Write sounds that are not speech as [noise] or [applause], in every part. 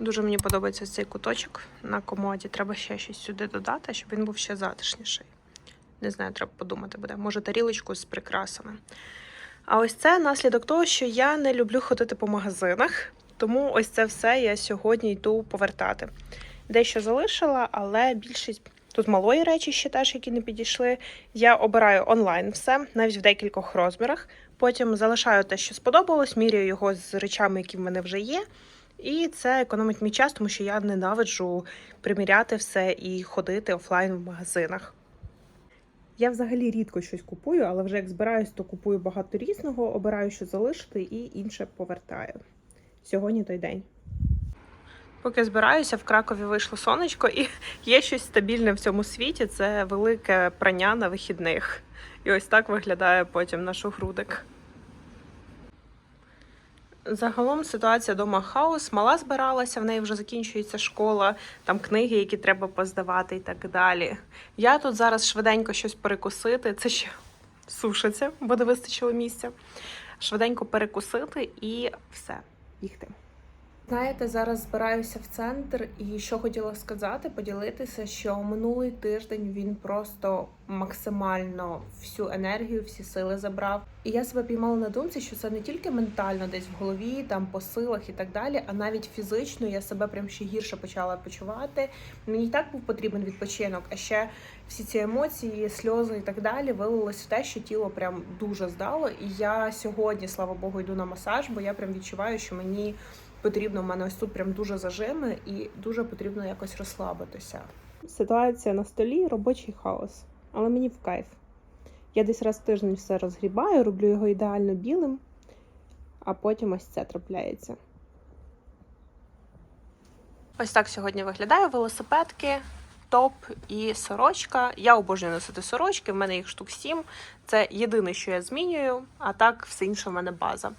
Дуже мені подобається цей куточок на комоді. Треба ще щось сюди додати, щоб він був ще затишніший. Не знаю, треба подумати буде. Може, тарілочку з прикрасами. А ось це наслідок того, що я не люблю ходити по магазинах, тому ось це все я сьогодні йду повертати. Дещо залишила, але більшість тут малої речі ще теж, які не підійшли. Я обираю онлайн все, навіть в декількох розмірах. Потім залишаю те, що сподобалось, міряю його з речами, які в мене вже є. І це економить мій час, тому що я ненавиджу приміряти все і ходити офлайн в магазинах. Я взагалі рідко щось купую, але вже як збираюсь, то купую багато різного, обираю, що залишити, і інше повертаю. Сьогодні той день. Поки збираюся, в Кракові вийшло сонечко, і є щось стабільне в цьому світі це велике прання на вихідних. І ось так виглядає потім наш огрудик. Загалом ситуація вдома хаос. Мала збиралася, в неї вже закінчується школа, там книги, які треба поздавати і так далі. Я тут зараз швиденько щось перекусити. Це ще сушиться, бо не вистачило місця. Швиденько перекусити і все, бігти. Знаєте, зараз збираюся в центр, і що хотіла сказати, поділитися, що минулий тиждень він просто максимально всю енергію, всі сили забрав. І я себе піймала на думці, що це не тільки ментально, десь в голові, там по силах і так далі, а навіть фізично я себе прям ще гірше почала почувати. Мені і так був потрібен відпочинок, а ще всі ці емоції, сльози і так далі вилилось в те, що тіло прям дуже здало. І я сьогодні, слава Богу, йду на масаж, бо я прям відчуваю, що мені потрібно в мене ось тут прям дуже зажими і дуже потрібно якось розслабитися. Ситуація на столі робочий хаос, але мені в кайф. Я десь раз в тиждень все розгрібаю, роблю його ідеально білим, а потім ось це трапляється. Ось так сьогодні виглядає велосипедки, топ і сорочка. Я обожнюю носити сорочки, в мене їх штук сім. Це єдине, що я змінюю, а так все інше в мене база.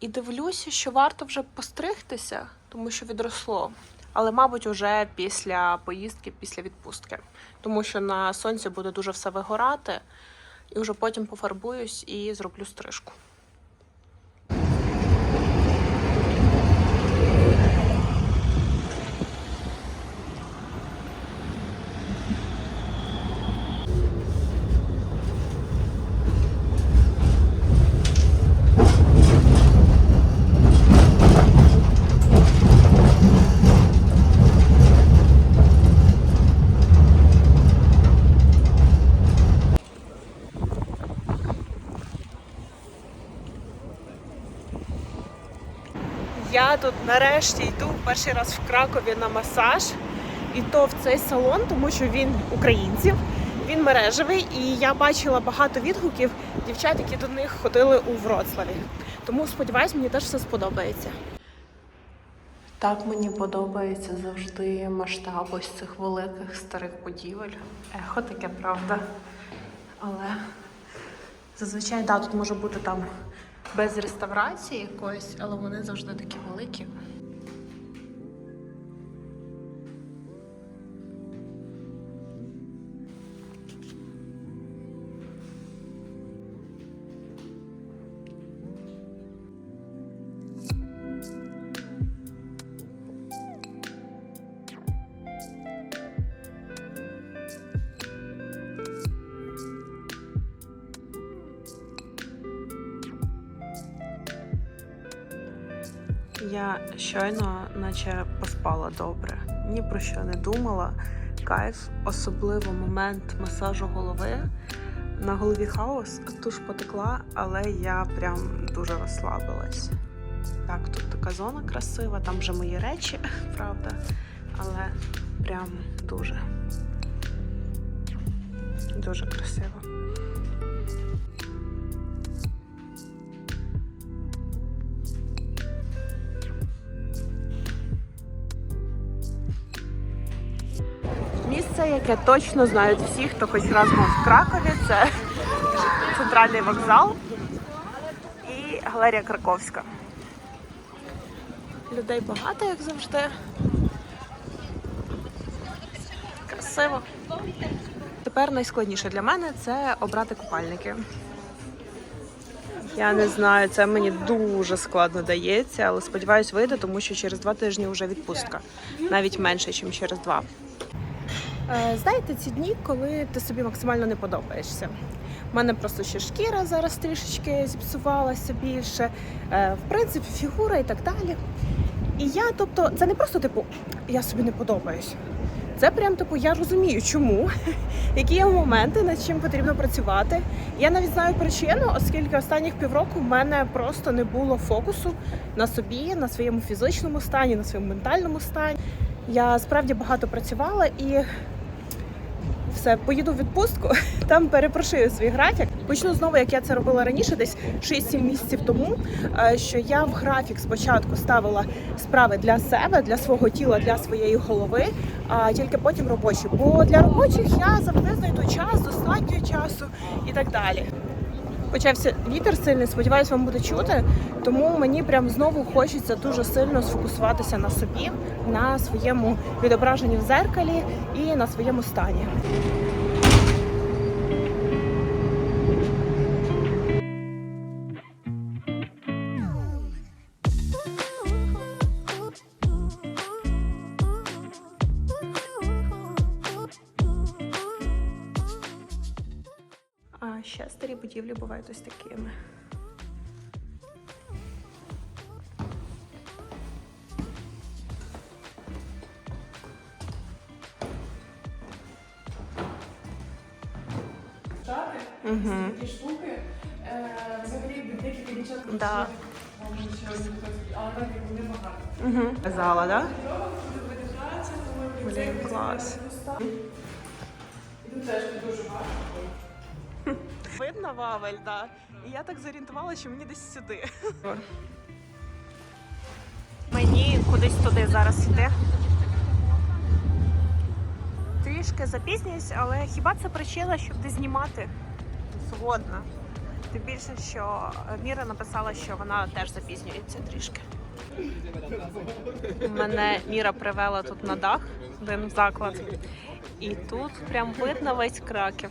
І дивлюся, що варто вже постригтися, тому що відросло. Але, мабуть, уже після поїздки, після відпустки. Тому що на сонці буде дуже все вигорати, і вже потім пофарбуюсь і зроблю стрижку. Я тут нарешті йду перший раз в Кракові на масаж, і то в цей салон, тому що він українців, він мережевий, і я бачила багато відгуків дівчат, які до них ходили у Вроцлаві. Тому сподіваюсь, мені теж все сподобається. Так мені подобається завжди масштаб ось цих великих старих будівель. Ехо таке, правда. Але зазвичай, да, тут може бути там без реставрації якоїсь, але вони завжди такі великі. Я щойно, наче поспала добре, ні про що не думала. Кайф, особливо момент масажу голови. На голові хаос, туш потекла, але я прям дуже розслабилась. Так, тут така зона красива, там вже мої речі, [laughs] правда, але прям дуже, дуже красиво. Яке точно знають всі, хто хоч раз був в Кракові, це центральний вокзал і галерія Краковська. Людей багато, як завжди. Красиво. Тепер найскладніше для мене це обрати купальники. Я не знаю, це мені дуже складно дається, але сподіваюсь, вийде, тому що через два тижні вже відпустка, навіть менше, ніж через два. Е, Знаєте, ці дні, коли ти собі максимально не подобаєшся. У мене просто ще шкіра зараз трішечки зіпсувалася більше, е, в принципі, фігура і так далі. І я, тобто, це не просто типу, я собі не подобаюсь. Це прям типу, я розумію, чому, [laughs] які є моменти, над чим потрібно працювати. Я навіть знаю причину, оскільки останніх півроку в мене просто не було фокусу на собі, на своєму фізичному стані, на своєму ментальному стані. Я справді багато працювала і все, поїду в відпустку, [laughs] там перепрошую свій графік. Почну знову, як я це робила раніше, десь 6-7 місяців тому. е, Що я в графік спочатку ставила справи для себе, для свого тіла, для своєї голови, а тільки потім робочі. Бо для робочих я завжди знайду час, достатньо часу і так далі. Почався вітер сильний, сподіваюсь, вам буде чути. Тому мені прям знову хочеться дуже сильно сфокусуватися на собі, на своєму відображенні в зеркалі і на своєму стані. А ще старі будівлі бувають ось такими. Угу. такі штуки. Е, Взагалі декілька дівчат Да. але так вони багато. Угу. Зала, Блін, клас. Тут теж дуже гарно. Видно Вавель, да. І я так зорієнтувалася, що мені десь сюди. Мені кудись туди зараз йти. Трішки запізнююсь, але хіба це причина, щоб не знімати? Згодна. Тим більше, що Міра написала, що вона теж запізнюється трішки. Мене Міра привела тут на дах, один заклад. І тут прям видно весь краків.